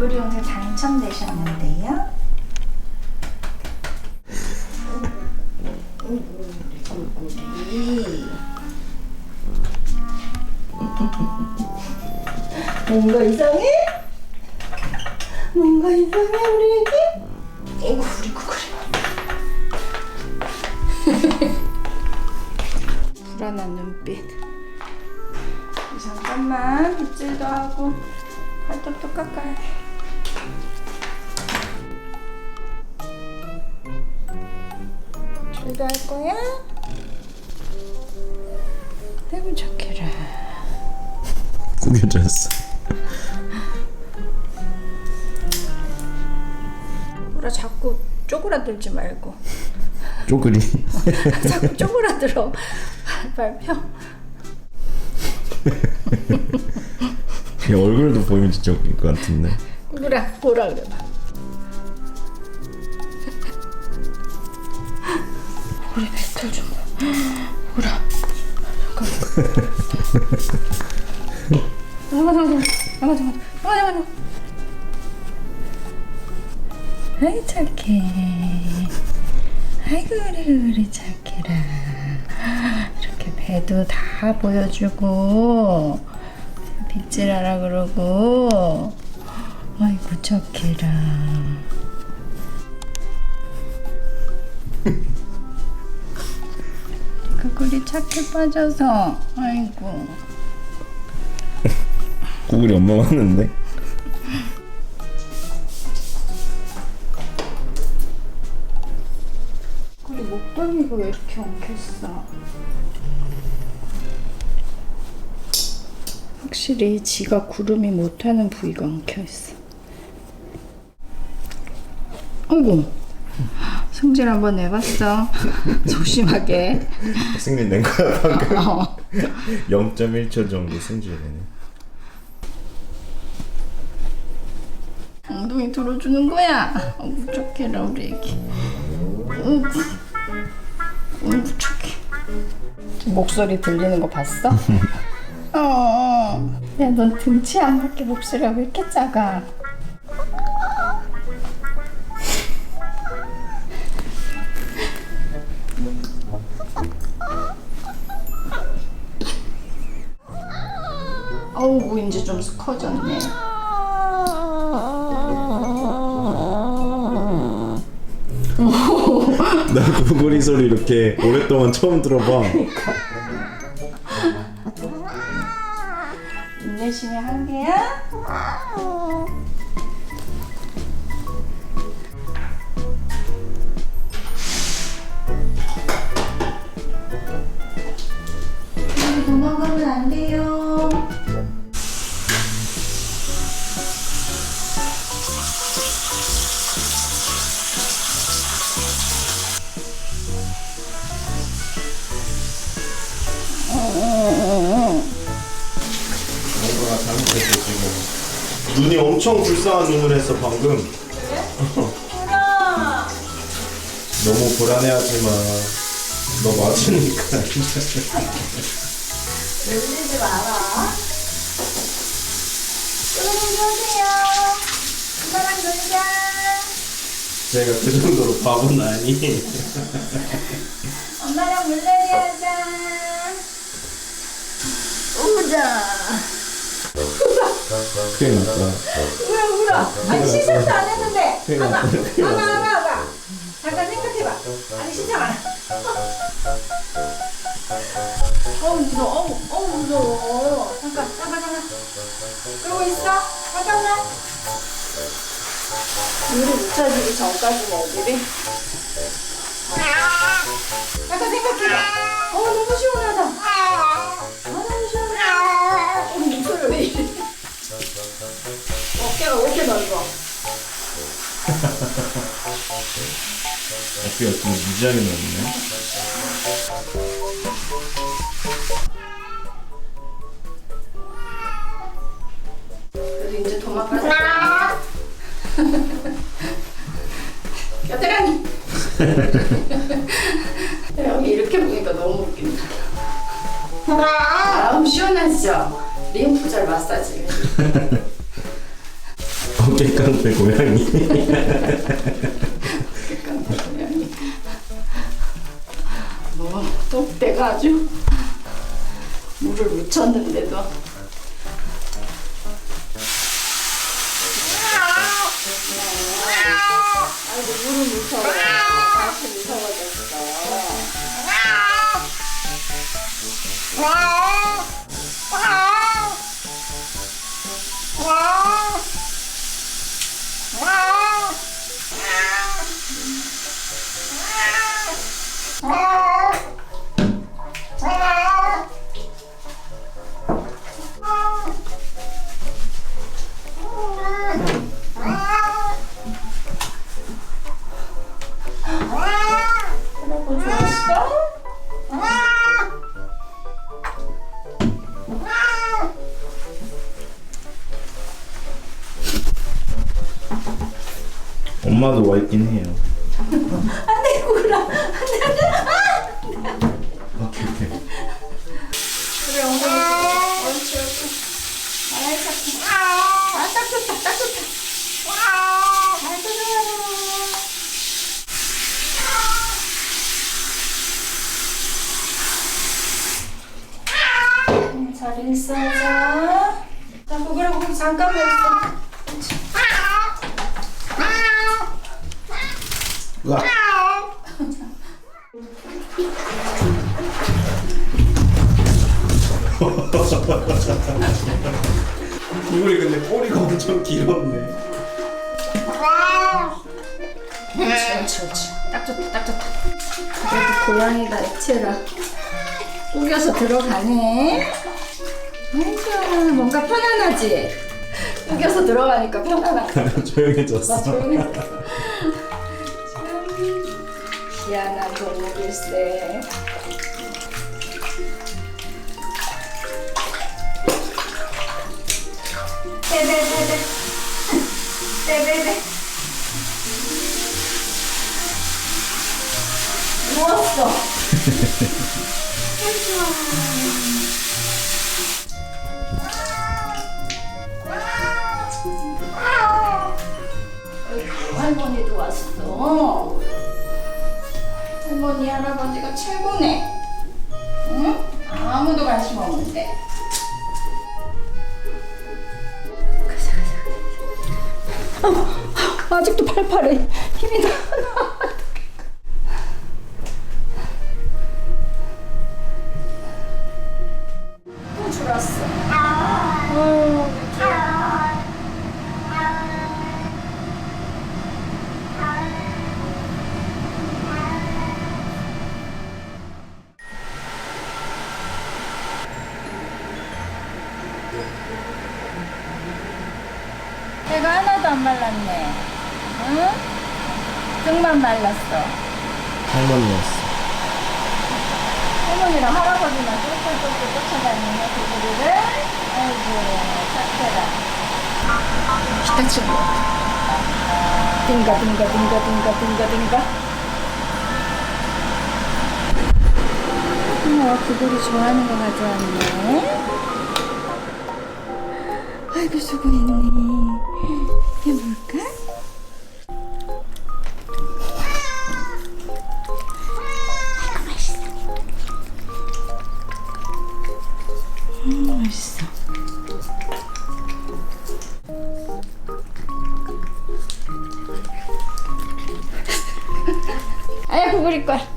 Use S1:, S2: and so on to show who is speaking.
S1: 우리 오늘 당첨되셨는데요. 뭔가 이상해? 뭔가 이상해 우리 애기? 어구 우리 구글 불안한 눈빛 잠깐만 빗질도 하고 발톱도 깎아야 돼 줄도 할 거야? 아이고 착해라
S2: 구겨졌어.
S1: 우라 자꾸 쪼그라들지 말고
S2: 쪼그리.
S1: 자꾸 쪼그라들어 발표
S2: 야, 얼굴도 보이면 진짜 웃길 것 같은데.
S1: 우라 보라 그래봐 우리 배틀 좀 봐. 우라 잠깐만 잠깐만 잠깐만 잠깐만 잠깐만 아이 착해 아이고 우리 우리 착해라 배도 다 보여주고 빗질하라 그러고. 아이고 착해라. 그꿀이 착해 빠져서. 아이고.
S2: 구글이 엉망하는데?
S1: 목덜미가 왜 이렇게 엉켰어? 확실히 지가 구름이 못하는 부위가 엉켜있어. 아이고, 승질 한번 내봤어. 조심하게.
S2: 승리 낸 거야 방금.
S1: 어.
S2: 0.1초 정도 승질되네.
S1: 엉덩이 들어주는 거야. 어, 무척해라 우리 애기. 어 착해. 목소리 들리는 거 봤어? 어. 야, 넌 등치 안 맞게 목소리가 왜 이렇게 작아? 어우, 뭐 이제 좀 커졌네.
S2: 나 구글이 소리 이렇게 오랫동안 처음 들어봐.
S1: 인내심의 한계야?
S2: 뭔가 잘못했어 지금. 눈이 엄청 불쌍한 눈을 했어 방금. 너무 불안해하지 마. 너 맞으니까.
S1: 놀리지 마라. 조용히 오세요. 엄마랑 놀자.
S2: 제가 그 정도로 바보는 아니.
S1: 엄마랑 물놀이 하자. 우자.
S2: 큰일 났다.
S1: 울어 울어. 아니 시작도 안 했는데. 아가 아가. 아가 아가. 잠깐 생각해봐. 아니 시작 안. 해. 어우 무서워. 어우 어우 무서워. 잠깐 잠깐 잠깐. 그러고 있어. 잠깐만. 물이 묻혀지기 전까지는 애들이. 잠깐 생각해봐. 어 너무 시원하다. 이렇게 넓어?
S2: 어깨가 좀 무지하게 넓네.
S1: 그래도 이제 도망가자. 겨드랑이. 여기 이렇게 보니까 너무 아우 시원하죠? 림프절 마사지.
S2: 어깨 깡패 고양이.
S1: 뭐 똥대가 아주 물을 묻혔는데도. 아이고 물을 묻혀 다시 무서워졌어
S2: 엄마도 와 있긴 해요.
S1: 안돼 구라
S2: 오케이 오케이.
S1: 그래 엉덩이 옳지 옳지 아이 착해 아딱 좋다 딱 좋다 아이고 좋아 음, 잘 있어 자 자, 거기 잠깐만 있어
S2: 으악. 구글이 근데 꼬리가 엄청 길었네.
S1: 옳지 옳지 딱 좋다 딱 좋다 그래도 고양이가 액체라 우겨서 들어가네 아이고 뭔가 편안하지 우겨서 들어가니까 편안하다
S2: 조용해졌어.
S1: 나 조용했어 참 희한한 동물일세 떼떼떼떼 떼떼떼 누웠어 할머니도 왔어. 할머니 할아버지가 최고네. 응? 아무도 관심 없는데. 가자 가자. 어, 아직도 팔팔해. 힘이 나. 안 말랐네. 응? 등만 말랐어.
S2: 할머니였어.
S1: 할머니랑 할아버지만 쫄쫄쫄쫄 쫓아다니네 그들을 아이고 착해라 기타 치고 딩가 딩가 딩가 딩가 딩가 딩가 어머 그들이 좋아하는 거 가져왔네 아이고 수고했네 이게 뭘까? 음, 맛있어. 아야 구부릴 거야.